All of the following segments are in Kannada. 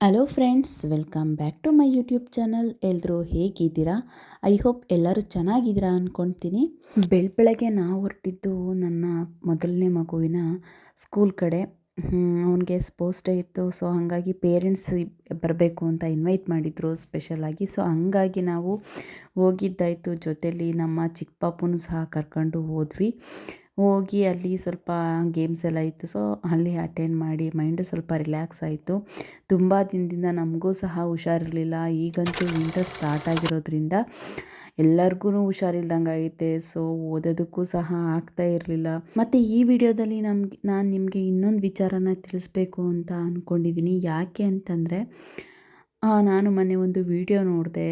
Hello friends welcome back to my YouTube channel ಎಲ್ಲರೂ ಹೇಗಿದ್ದೀರಾ? ಐ ಹೋಪ್ ಎಲ್ಲರೂ ಚೆನ್ನಾಗಿದ್ದೀರಾ ಅಂದ್ಕೊಳ್ತೀನಿ ಬೆಳ ಬೆಳಗ್ಗೆ ನಾವು ಹೊರಟಿದ್ದು ನನ್ನ ಮೊದಲನೇ ಮಗುವಿನ ಸ್ಕೂಲ್ ಕಡೆ. ಅವನಿಗೆ ಸ್ಪೋರ್ಟ್ಸ್ ಡೇ ಇತ್ತು ಸೊ ಹಾಗಾಗಿ ಪೇರೆಂಟ್ಸ್ ಬರಬೇಕು ಅಂತ ಇನ್ವೈಟ್ ಮಾಡಿದರು ಸ್ಪೆಷಲಾಗಿ ಸೊ ಹಂಗಾಗಿ ನಾವು ಹೋಗಿದ್ದಾಯಿತು. ಜೊತೇಲಿ ನಮ್ಮ ಚಿಕ್ಕ ಪಾಪುನೂ ಸಹ ಕರ್ಕೊಂಡು ಹೋದ್ವಿ. ಹೋಗಿ ಅಲ್ಲಿ ಸ್ವಲ್ಪ ಗೇಮ್ಸ್ ಎಲ್ಲ ಇತ್ತು. ಸೊ ಅಲ್ಲಿ ಅಟೆಂಡ್ ಮಾಡಿ ಮೈಂಡು ಸ್ವಲ್ಪ ರಿಲ್ಯಾಕ್ಸ್ ಆಯಿತು. ತುಂಬ ದಿನದಿಂದ ನಮಗೂ ಸಹ ಹುಷಾರಿರಲಿಲ್ಲ. ಈಗಂತೂ ವಿಂಟರ್ ಸ್ಟಾರ್ಟ್ ಆಗಿರೋದ್ರಿಂದ ಎಲ್ಲರಿಗೂ ಹುಷಾರಿಲ್ದಂಗೆ ಆಗೈತೆ. ಸೊ ಓದೋದಕ್ಕೂ ಸಹ ಆಗ್ತಾ ಇರಲಿಲ್ಲ. ಮತ್ತು ಈ ವಿಡಿಯೋದಲ್ಲಿ ನಮ್ಗೆ ನಾನು ನಿಮಗೆ ಇನ್ನೊಂದು ವಿಚಾರನ ತಿಳಿಸ್ಬೇಕು ಅಂತ ಅಂದ್ಕೊಂಡಿದ್ದೀನಿ ಯಾಕೆ ಅಂತಂದರೆ ನಾನು ಮೊನ್ನೆ ಒಂದು ವಿಡಿಯೋ ನೋಡಿದೆ.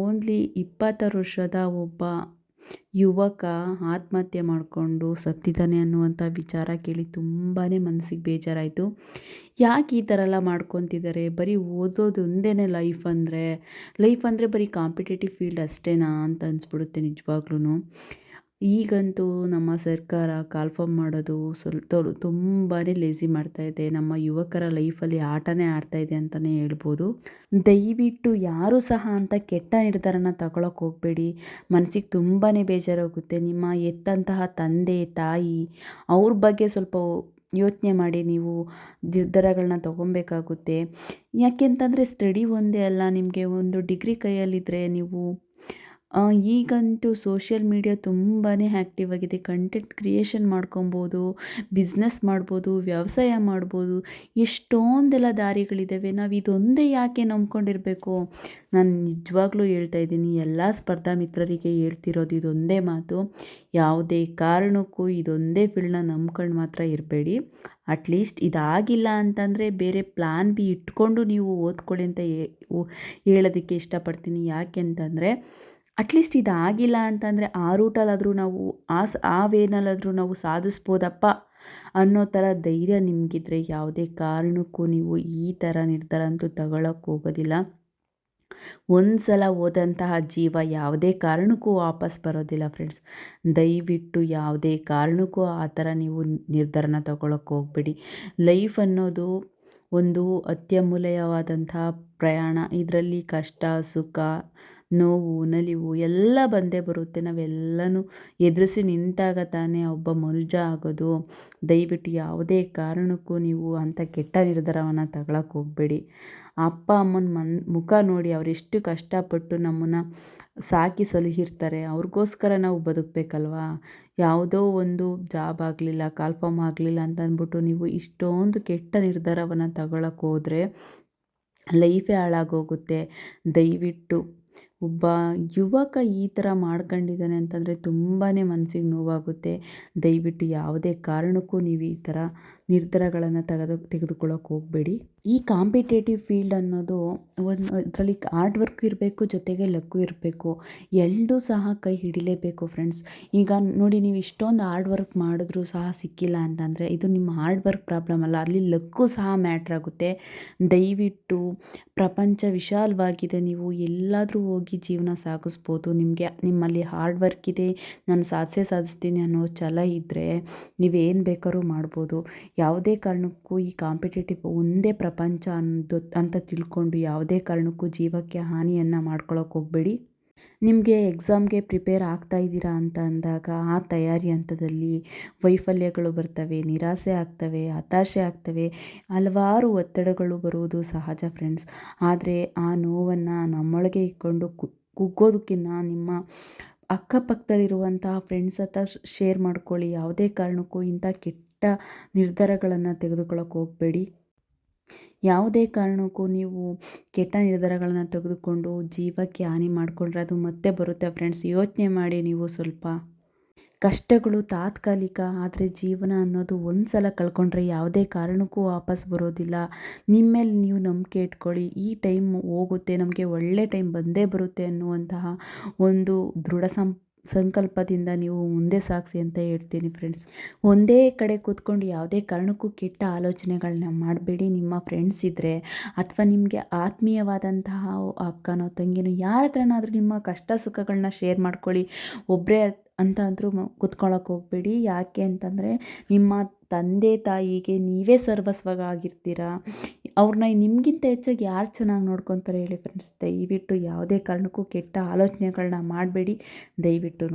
ಓನ್ಲಿ ಇಪ್ಪತ್ತಾರು ವರ್ಷದ ಒಬ್ಬ ಯುವಕ ಆತ್ಮಹತ್ಯೆ ಮಾಡಿಕೊಂಡು ಸತ್ತಿದ್ದಾನೆ ಅನ್ನುವಂಥ ವಿಚಾರ ಕೇಳಿ ತುಂಬಾ ಮನಸ್ಸಿಗೆ ಬೇಜಾರಾಯಿತು. ಯಾಕೆ ಈ ಥರ ಎಲ್ಲ ಮಾಡ್ಕೊತಿದ್ದಾರೆ? ಬರೀ ಓದೋದು ಒಂದೇ ಲೈಫ್ ಅಂದರೆ ಲೈಫ್ ಅಂದರೆ ಬರೀ ಕಾಂಪಿಟೇಟಿವ್ ಫೀಲ್ಡ್ ಅಷ್ಟೇನಾ ಅಂತ ಅನಿಸ್ಬಿಡುತ್ತೆ ನಿಜವಾಗ್ಲೂ ಈಗಂತೂ ನಮ್ಮ ಸರ್ಕಾರ ಕಾಲ್ಫಾರ್ಮ್ ಮಾಡೋದು ಸ್ವಲ್ಪ ತುಂಬಾ ಲೇಸಿ ಮಾಡ್ತಾಯಿದೆ ನಮ್ಮ ಯುವಕರ ಲೈಫಲ್ಲಿ ಆಟನೇ ಆಡ್ತಾಯಿದೆ ಅಂತಲೇ ಹೇಳ್ಬೋದು. ದಯವಿಟ್ಟು ಯಾರು ಸಹ ಅಂತ ಕೆಟ್ಟ ನಿರ್ಧಾರನ ತಗೊಳಕ್ಕೆ ಹೋಗಬೇಡಿ. ಮನಸ್ಸಿಗೆ ತುಂಬಾ ಬೇಜಾರಾಗುತ್ತೆ. ನಿಮ್ಮ ಎತ್ತಂತಹ ತಂದೆ, ತಾಯಿ, ಅವ್ರ ಬಗ್ಗೆ ಸ್ವಲ್ಪ ಯೋಚನೆ ಮಾಡಿ ನೀವು ನಿರ್ಧಾರಗಳನ್ನ ತೊಗೊಬೇಕಾಗುತ್ತೆ. ಯಾಕೆಂತಂದರೆ ಸ್ಟಡಿ ಒಂದೇ ಅಲ್ಲ. ನಿಮಗೆ ಒಂದು ಡಿಗ್ರಿ ಕೈಯಲ್ಲಿದ್ದರೆ ನೀವು ಈಗಂತೂ ಸೋಷಿಯಲ್ ಮೀಡಿಯಾ ತುಂಬಾ ಆ್ಯಕ್ಟಿವ್ ಆಗಿದೆ. ಕಂಟೆಂಟ್ ಕ್ರಿಯೇಷನ್ ಮಾಡ್ಕೊಬೋದು ಬಿಸ್ನೆಸ್ ಮಾಡ್ಬೋದು, ವ್ಯವಸಾಯ ಮಾಡ್ಬೋದು. ಎಷ್ಟೊಂದೆಲ್ಲ ದಾರಿಗಳಿದ್ದಾವೆ ನಾವು ಇದೊಂದೇ ಯಾಕೆ ನಂಬ್ಕೊಂಡಿರಬೇಕು? ನಾನು ನಿಜವಾಗ್ಲೂ ಹೇಳ್ತಾ ಇದ್ದೀನಿ, ಎಲ್ಲ ಸ್ಪರ್ಧಾ ಮಿತ್ರರಿಗೆ ಹೇಳ್ತಿರೋದು ಇದೊಂದೇ ಮಾತು. ಯಾವುದೇ ಕಾರಣಕ್ಕೂ ಇದೊಂದೇ ಫೀಲ್ಡ್ನ ನಂಬ್ಕೊಂಡು ಮಾತ್ರ ಇರಬೇಡಿ. ಅಟ್ಲೀಸ್ಟ್ ಇದಾಗಿಲ್ಲ ಅಂತಂದರೆ ಬೇರೆ ಪ್ಲ್ಯಾನ್ ಬಿ ಇಟ್ಕೊಂಡು ನೀವು ಓದ್ಕೊಳ್ಳಿ ಅಂತ ಹೇಳೋದಕ್ಕೆ ಇಷ್ಟಪಡ್ತೀನಿ. ಯಾಕೆ ಅಂತಂದರೆ ಅಟ್ಲೀಸ್ಟ್ ಇದಾಗಿಲ್ಲ ಅಂತಂದರೆ ಆ ರೂಟಲ್ಲಾದರೂ ನಾವು ಆ ಸ್, ಆ ವೇನಲ್ಲಾದರೂ ನಾವು ಸಾಧಿಸ್ಬೋದಪ್ಪ ಅನ್ನೋ ಥರ ಧೈರ್ಯ ನಿಮಗಿದ್ರೆ ಯಾವುದೇ ಕಾರಣಕ್ಕೂ ನೀವು ಈ ಥರ ನಿರ್ಧಾರ ಅಂತೂ ತಗೊಳಕ್ಕೆ ಹೋಗೋದಿಲ್ಲ. ಒಂದು ಸಲ ಹೋದಂತಹ ಜೀವ ಯಾವುದೇ ಕಾರಣಕ್ಕೂ ವಾಪಸ್ ಬರೋದಿಲ್ಲ ಫ್ರೆಂಡ್ಸ್ ದಯವಿಟ್ಟು ಯಾವುದೇ ಕಾರಣಕ್ಕೂ ಆ ಥರ ನೀವು ನಿರ್ಧಾರನ ತಗೊಳಕ್ಕೆ ಹೋಗ್ಬೇಡಿ. ಲೈಫ್ ಅನ್ನೋದು ಒಂದು ಅತ್ಯಮೂಲ್ಯವಾದಂತಹ ಪ್ರಯಾಣ. ಇದರಲ್ಲಿ ಕಷ್ಟ, ಸುಖ ನೋವು, ನಲಿವು ಎಲ್ಲ ಬಂದೇ ಬರುತ್ತೆ. ನಾವೆಲ್ಲನೂ ಎದುರಿಸಿ ನಿಂತಾಗ ತಾನೇ ಒಬ್ಬ ಮನುಜ ಆಗೋದು. ದಯವಿಟ್ಟು ಯಾವುದೇ ಕಾರಣಕ್ಕೂ ನೀವು ಅಂಥ ಕೆಟ್ಟ ನಿರ್ಧಾರವನ್ನು ತಗೊಳಕ್ಕೆ ಹೋಗಬೇಡಿ. ಅಪ್ಪ, ಅಮ್ಮನ ಮನ್, ಮುಖ ನೋಡಿ ಅವರೆಷ್ಟು ಕಷ್ಟಪಟ್ಟು ನಮ್ಮನ್ನು ಸಾಕಿ ಸಲಹಿರ್ತಾರೆ. ಅವ್ರಿಗೋಸ್ಕರ ನಾವು ಬದುಕಬೇಕಲ್ವಾ? ಯಾವುದೋ ಒಂದು ಜಾಬ್ ಆಗಲಿಲ್ಲ ಕಾಲ್ಫಾರ್ಮ್ ಆಗಲಿಲ್ಲ ಅಂತ ಅಂದ್ಬಿಟ್ಟು ನೀವು ಇಷ್ಟೊಂದು ಕೆಟ್ಟ ನಿರ್ಧಾರವನ್ನು ತಗೊಳಕ್ಕೆ ಹೋದರೆ ಲೈಫೇ ಹಾಳಾಗೋಗುತ್ತೆ. ದಯವಿಟ್ಟು ಒಬ್ಬ ಯುವಕ ಈ ಥರ ಮಾಡ್ಕೊಂಡಿದ್ದಾನೆ ಅಂತಂದರೆ ತುಂಬಾ ಮನಸ್ಸಿಗೆ ನೋವಾಗುತ್ತೆ. ದಯವಿಟ್ಟು ಯಾವುದೇ ಕಾರಣಕ್ಕೂ ನೀವು ಈ ಥರ ನಿರ್ಧಾರಗಳನ್ನು ತೆಗೆದು, ತೆಗೆದುಕೊಳ್ಳೋಕೆ ಹೋಗಬೇಡಿ. ಈ ಕಾಂಪಿಟೇಟಿವ್ ಫೀಲ್ಡ್ ಅನ್ನೋದು ಒಂದು ಅದರಲ್ಲಿ ಹಾರ್ಡ್ ವರ್ಕ್ ಇರಬೇಕು, ಜೊತೆಗೆ ಲಕ್ಕು ಇರಬೇಕು. ಎರಡೂ ಸಹ ಕೈ ಹಿಡಿಲೇಬೇಕು ಫ್ರೆಂಡ್ಸ್. ಈಗ ನೋಡಿ ನೀವು ಇಷ್ಟೊಂದು ಹಾರ್ಡ್ ವರ್ಕ್ ಮಾಡಿದ್ರೂ ಸಹ ಸಿಕ್ಕಿಲ್ಲ ಅಂತಂದರೆ ಇದು ನಿಮ್ಮ ಹಾರ್ಡ್ ವರ್ಕ್ ಪ್ರಾಬ್ಲಮ್ ಅಲ್ಲ. ಅಲ್ಲಿ ಲಕ್ಕು ಸಹ ಮ್ಯಾಟ್ರ್ ಆಗುತ್ತೆ. ದಯವಿಟ್ಟು ಪ್ರಪಂಚ ವಿಶಾಲವಾಗಿದೆ. ನೀವು ಎಲ್ಲಾದರೂ ಹೋಗಿ ಜೀವನ ಸಾಗಿಸ್ಬೋದು. ನಿಮಗೆ, ನಿಮ್ಮಲ್ಲಿ ಹಾರ್ಡ್ ವರ್ಕ್ ಇದೆ, ನಾನು ಸಾಧಿಸೇ ಸಾಧಿಸ್ತೀನಿ ಅನ್ನೋ ಛಲ ಇದ್ದರೆ ನೀವೇನು ಬೇಕಾದ್ರೂ ಮಾಡ್ಬೋದು. ಯಾವುದೇ ಕಾರಣಕ್ಕೂ ಈ ಕಾಂಪಿಟೇಟಿವ್ ಒಂದೇ ಪ್ರಪಂಚ ಅನ್ನೋದು ಅಂತ ತಿಳ್ಕೊಂಡು ಯಾವುದೇ ಕಾರಣಕ್ಕೂ ಜೀವಕ್ಕೆ ಹಾನಿಯನ್ನು ಮಾಡ್ಕೊಳಕ್ಕೆ ಹೋಗಬೇಡಿ. ನಿಮಗೆ ಎಕ್ಸಾಮ್ಗೆ ಪ್ರಿಪೇರ್ ಆಗ್ತಾ ಇದ್ದೀರಾ ಅಂತ ಅಂದಾಗ ಆ ತಯಾರಿ ಹಂತದಲ್ಲಿ ವೈಫಲ್ಯಗಳು ಬರ್ತವೆ, ನಿರಾಸೆ ಆಗ್ತವೆ, ಹತಾಶೆ ಆಗ್ತವೆ, ಹಲವಾರು ಒತ್ತಡಗಳು ಬರುವುದು ಸಹಜ ಫ್ರೆಂಡ್ಸ್ ಆದರೆ ಆ ನೋವನ್ನು ನಮ್ಮೊಳಗೆ ಇಟ್ಕೊಂಡು ಕುಗ್ಗೋದಕ್ಕಿಂತ ನಿಮ್ಮ ಅಕ್ಕಪಕ್ಕದಲ್ಲಿರುವಂತಹ ಫ್ರೆಂಡ್ಸ್ ಹತ್ರ ಶೇರ್ ಮಾಡ್ಕೊಳ್ಳಿ. ಯಾವುದೇ ಕಾರಣಕ್ಕೂ ಇಂಥ ಕೆಟ್ಟ ನಿರ್ಧಾರಗಳನ್ನು ತೆಗೆದುಕೊಳ್ಳೋಕೆ ಹೋಗಬೇಡಿ. ಯಾವುದೇ ಕಾರಣಕ್ಕೂ ನೀವು ಕೆಟ್ಟ ನಿರ್ಧಾರಗಳನ್ನು ತೆಗೆದುಕೊಂಡು ಜೀವಕ್ಕೆ ಹಾನಿ ಮಾಡಿಕೊಂಡ್ರೆ ಅದು ಮತ್ತೆ ಬರುತ್ತೆ ಫ್ರೆಂಡ್ಸ್ ಯೋಚನೆ ಮಾಡಿ ನೀವು ಸ್ವಲ್ಪ. ಕಷ್ಟಗಳು ತಾತ್ಕಾಲಿಕ, ಆದರೆ ಜೀವನ ಅನ್ನೋದು ಒಂದು ಸಲ ಕಳ್ಕೊಂಡ್ರೆ ಯಾವುದೇ ಕಾರಣಕ್ಕೂ ವಾಪಸ್ ಬರೋದಿಲ್ಲ. ನಿಮ್ಮ ಮೇಲೆ ನೀವು ನಂಬಿಕೆ ಇಟ್ಕೊಳ್ಳಿ. ಈ ಟೈಮ್ ಹೋಗುತ್ತೆ, ನಮಗೆ ಒಳ್ಳೆ ಟೈಮ್ ಬಂದೇ ಬರುತ್ತೆ ಅನ್ನುವಂತಹ ಒಂದು ದೃಢ ಸಂ ಸಂಕಲ್ಪದಿಂದ ನೀವು ಮುಂದೆ ಸಾಗಿಸಿ ಅಂತ ಹೇಳ್ತೀನಿ ಫ್ರೆಂಡ್ಸ್ ಒಂದೇ ಕಡೆ ಕೂತ್ಕೊಂಡು ಯಾವುದೇ ಕಾರಣಕ್ಕೂ ಕೆಟ್ಟ ಆಲೋಚನೆಗಳನ್ನ ಮಾಡಬೇಡಿ. ನಿಮ್ಮ ಫ್ರೆಂಡ್ಸ್ ಇದ್ದರೆ ಅಥವಾ ನಿಮಗೆ ಆತ್ಮೀಯವಾದಂತಹ ಅಕ್ಕನೋ ತಂಗಿನೋ ಯಾರ ಹತ್ರನಾದರೂ ನಿಮ್ಮ ಕಷ್ಟ ಸುಖಗಳನ್ನ ಶೇರ್ ಮಾಡ್ಕೊಳ್ಳಿ. ಒಬ್ಬರೇ ಅಂತ ಅಂದರೂ ಕುತ್ಕೊಳ್ಳೋಕೆ ಹೋಗಬೇಡಿ. ಯಾಕೆ ಅಂತಂದರೆ ನಿಮ್ಮ ತಂದೆ ತಾಯಿಗೆ ನೀವೇ ಸರ್ವಸ್ವವಾಗಿರ್ತೀರ ಅವ್ರನ್ನ ನಿಮಗಿಂತ ಹೆಚ್ಚಾಗಿ ಯಾರು ಚೆನ್ನಾಗಿ ನೋಡ್ಕೊತಾರೆ ಹೇಳಿ ಫ್ರೆಂಡ್ಸ್ ದಯವಿಟ್ಟು ಯಾವುದೇ ಕಾರಣಕ್ಕೂ ಕೆಟ್ಟ ಆಲೋಚನೆಗಳನ್ನ ಮಾಡಬೇಡಿ ದಯವಿಟ್ಟು